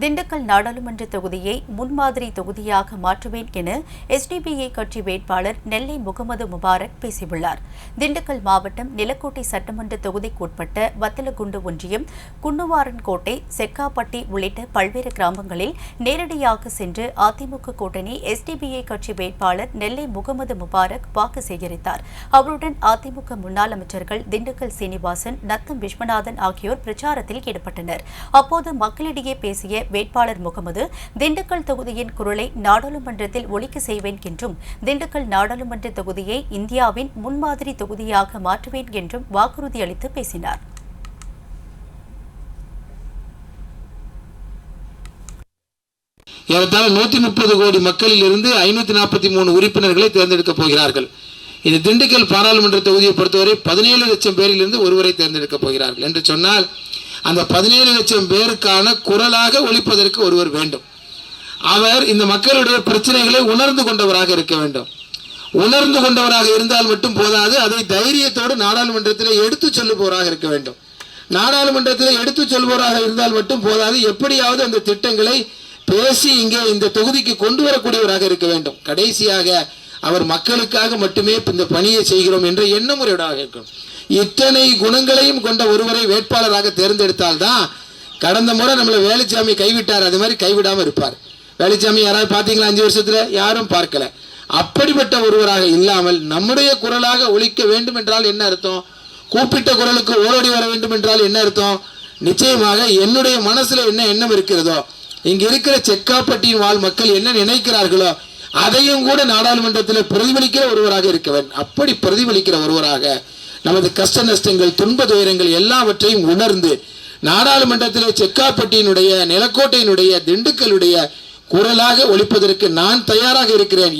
திண்டுக்கல் நாடாளுமன்ற தொகுதியை முன்மாதிரி தொகுதியாக மாற்றுவேன் என எஸ்டிபிஐ கட்சி வேட்பாளர் நெல்லை முகமது முபாரக் பேசியுள்ளார். திண்டுக்கல் மாவட்டம் நிலக்கோட்டை சட்டமன்ற தொகுதிக்குட்பட்ட வத்தலகுண்டு ஒன்றியம் குன்னுவாரன்கோட்டை செக்காப்பட்டி உள்ளிட்ட பல்வேறு கிராமங்களில் நேரடியாக சென்று அதிமுக கூட்டணி எஸ்டிபிஐ கட்சி வேட்பாளர் நெல்லை முகமது முபாரக் வாக்கு சேகரித்தார். அவருடன் அதிமுக முன்னாள் அமைச்சர்கள் திண்டுக்கல் சீனிவாசன் நத்தம் விஸ்வநாதன் ஆகியோர் பிரச்சாரத்தில் ஈடுபட்டனர். அப்போது மக்களிடையே பேசிய வேட்பாளர் முகமது திண்டுக்கல் தொகுதியின் குரலை நாடாளுமன்றத்தில் ஒழிக்க செய்வேன் என்றும் திண்டுக்கல் நாடாளுமன்ற தொகுதியை இந்தியாவின் முன்மாதிரி தொகுதியாக மாற்றுவேன் என்றும் வாக்குறுதி அளித்து பேசினார். ஏறத்தாழ நூற்றி முப்பது கோடி மக்களில் இருந்து ஐநூற்றி நாற்பத்தி மூணு உறுப்பினர்களை தேர்ந்தெடுக்கப் போகிறார்கள். இது திண்டுக்கல் பாராளுமன்ற தொகுதியை பொறுத்தவரை பதினேழு லட்சம் பேரிலிருந்து ஒருவரை தேர்ந்தெடுக்கப் போகிறார்கள். என்று சொன்னால் அந்த பதினேழு லட்சம் பேருக்கான குரலாக ஒழிப்பதற்கு ஒருவர் வேண்டும். அவர் இந்த மக்களுடைய பிரச்சனைகளை உணர்ந்து கொண்டவராக இருக்க வேண்டும். உணர்ந்து கொண்டவராக இருந்தால் மட்டும் போதாது அதை தைரியத்தோடு நாடாளுமன்றத்தில் எடுத்து சொல்லுபவராக இருக்க வேண்டும். நாடாளுமன்றத்தில் எடுத்து சொல்பவராக இருந்தால் மட்டும் போதாது எப்படியாவது அந்த திட்டங்களை பேசி இங்கே இந்த தொகுதிக்கு கொண்டு வரக்கூடியவராக இருக்க வேண்டும். கடைசியாக அவர் மக்களுக்காக மட்டுமே இந்த பணியை செய்கிறோம் என்ற எண்ணமுறையோடாக இருக்கணும். இத்தனை குணங்களையும் கொண்ட ஒருவரை வேட்பாளராக தேர்ந்தெடுத்தால்தான் கடந்த முறை நம்மளை வேலுச்சாமி கைவிட்டார் அது மாதிரி கைவிடாமல் இருப்பார். வேலுச்சாமி யாராவது பார்த்தீங்களா அஞ்சு வருஷத்தில்? யாரும் பார்க்கல. அப்படிப்பட்ட ஒருவராக இல்லாமல் நம்முடைய குரலாக ஒழிக்க வேண்டும் என்றால் என்ன அர்த்தம்? கூப்பிட்ட குரலுக்கு ஓடோடி வர வேண்டும் என்றால் என்ன அர்த்தம்? நிச்சயமாக என்னுடைய மனசுல என்ன எண்ணம் இருக்கிறதோ இங்க இருக்கிற செக்காப்பட்டியின் வாழ் மக்கள் என்ன நினைக்கிறார்களோ அதையும் கூட நாடாளுமன்றத்தில் பிரதிபலிக்கிற ஒருவராக இருக்க வேண்டும் அப்படி பிரதிபலிக்கிற ஒருவராக நமது கஷ்ட நஷ்டங்கள் துன்ப துயரங்கள் எல்லாவற்றையும் உணர்ந்து நாடாளுமன்றத்தில் செக்காப்பட்டியினுடைய நிலக்கோட்டையினுடைய திண்டுக்கலுடைய குரலாக ஒழிப்பதற்கு நான் தயாராக இருக்கிறேன்.